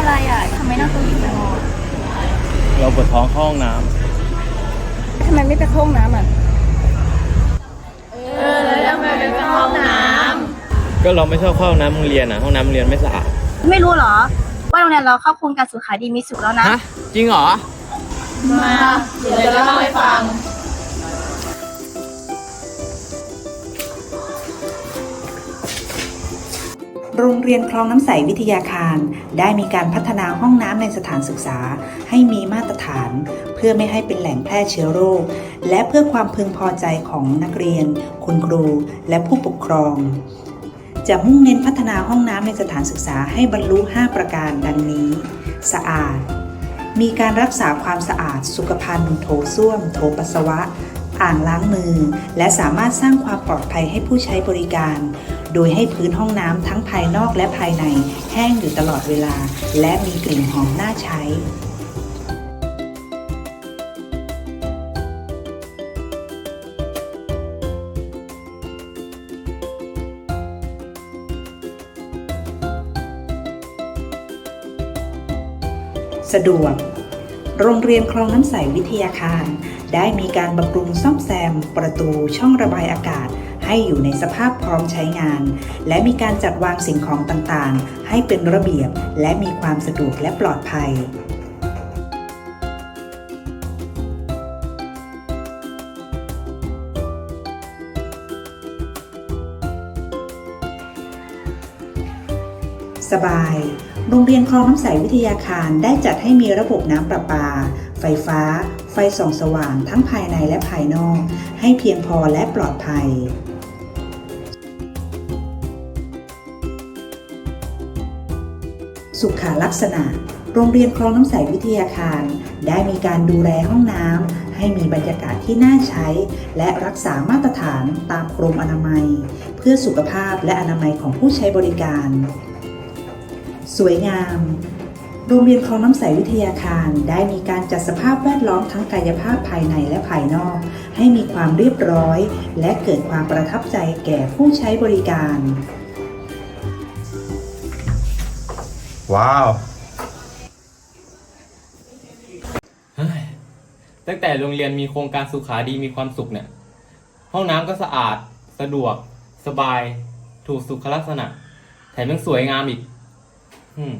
อะไรอะทำไมหน้าตัวหญิงลอดเราปวดท้องเข้ห้องน้ำทำไมไม่ไปเข้ห้องน้ำอะ เออแล้วทำไมไม่ไปเข้ห้องน้ำ ก็เราไม่ชอบเข้าห้องน้ำโรงเรียนอะ ห้องน้ำโรงเรียนไม่สะอาด ไม่รู้เหรอ ว่าโรงเรียนเราเข้าโครงการสุขาดีมีสุขแล้วนะ จริงเหรอ มา เดี๋ยวจะเล่าให้ฟัง โรงเรียนคลองน้ำใสวิทยาคาร ได้มีการพัฒนาห้องน้ำในสถานศึกษา ให้มีมาตรฐาน เพื่อไม่ให้เป็นแหล่งแพร่เชื้อโรค และเพื่อความพึงพอใจของนักเรียน คุณครู และผู้ปกครอง จะมุ่งเน้นพัฒนาห้องน้ำในสถานศึกษาให้บรรลุ 5 ประการดังนี้ สะอาด มีการรักษาความสะอาด สุขภัณฑ์ โถส้วม โถปัสสาวะ อ่างล้างมือ และสามารถสร้างความปลอดภัยให้ผู้ใช้บริการ โดยให้พื้นห้องน้ำทั้งภายนอกและภายในแห้งอยู่ตลอดเวลา และมีกลิ่นหอมน่าใช้สะดวก โรงเรียนคลองน้ำใสวิทยาคาร ได้มีการบำรุงซ่อมแซมประตูช่องระบายอากาศ ให้อยู่ในสภาพพร้อมใช้งาน และมีการจัดวางสิ่งของต่างๆ ให้เป็นระเบียบและมีความสะดวกและปลอดภัยสบาย โรงเรียนคลองน้ำใสวิทยาคารได้จัดให้มีระบบน้ำประปา ไฟฟ้า ไฟส่องสว่างทั้งภายในและภายนอก ให้เพียงพอและปลอดภัย สุขลักษณะ โรงเรียนคลองน้ำใสวิทยาคาร ได้มีการดูแลห้องน้ำให้มีบรรยากาศที่น่าใช้ และรักษามาตรฐานตามกรมอนามัย เพื่อสุขภาพและอนามัยของผู้ใช้บริการ สวยงามโรงเรียนคลองน้ำใสวิทยาคารได้มีการจัดสภาพแวดล้อมทั้งกายภาพภายในและภายนอก ให้มีความเรียบร้อย และเกิดความประทับใจแก่ผู้ใช้บริการ ว้าวตั้งแต่โรงเรียนมีโครงการสุขาดีมีความสุขเนี่ย ห้องน้ำก็สะอาด สะดวก สบาย ถูกสุขลักษณะ แถมยังสวยงามอีก อืม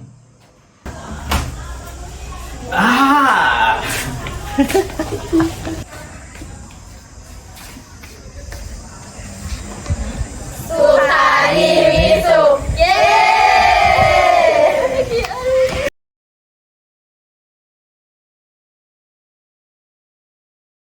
อ่า